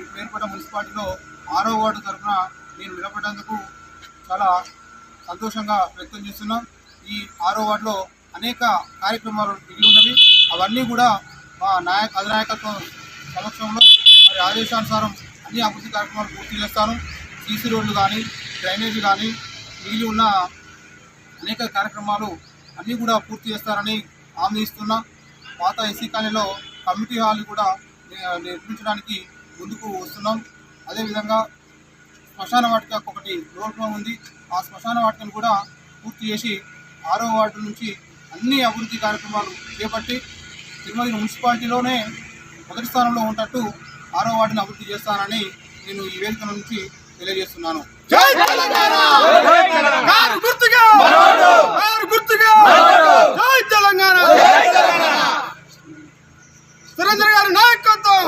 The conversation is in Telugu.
ఈ పేరుపేట మున్సిపాలిటీలో ఆరో వార్డు తరఫున నేను నిలబడేందుకు చాలా సంతోషంగా వ్యక్తం చేస్తున్నాను ఈ ఆరో వార్డులో అనేక కార్యక్రమాలు మిగిలి ఉన్నవి. అవన్నీ కూడా మా నాయక అధినాయకత్వం సమక్షంలో మరి ఆదేశానుసారం అన్ని అభివృద్ధి కార్యక్రమాలు పూర్తి చేస్తాను. సీసీ రోడ్లు కానీ డ్రైనేజీ కానీ మిగిలి ఉన్న అనేక కార్యక్రమాలు అన్నీ కూడా పూర్తి చేస్తారని హామీ ఇస్తున్నా. పాత ఎస్సీ కాలనీలో కమిటీ హాల్ కూడా నిర్మించడానికి ముందుకు వస్తున్నాం. అదేవిధంగా శ్మశాన వాటిక ఒకటి రోడ్లో ఉంది. ఆ శ్మశాన వాటికను కూడా పూర్తి చేసి ఆరో వార్డు నుంచి అన్ని అభివృద్ధి కార్యక్రమాలు చేపట్టి తిరుమల మున్సిపాలిటీలోనే మొదటి స్థానంలో ఉన్నట్టు ఆరో వార్డుని అభివృద్ధి చేస్తానని నేను ఈ వేదిక నుంచి తెలియజేస్తున్నాను. సురేంద్ర గారి నాయకత్వం!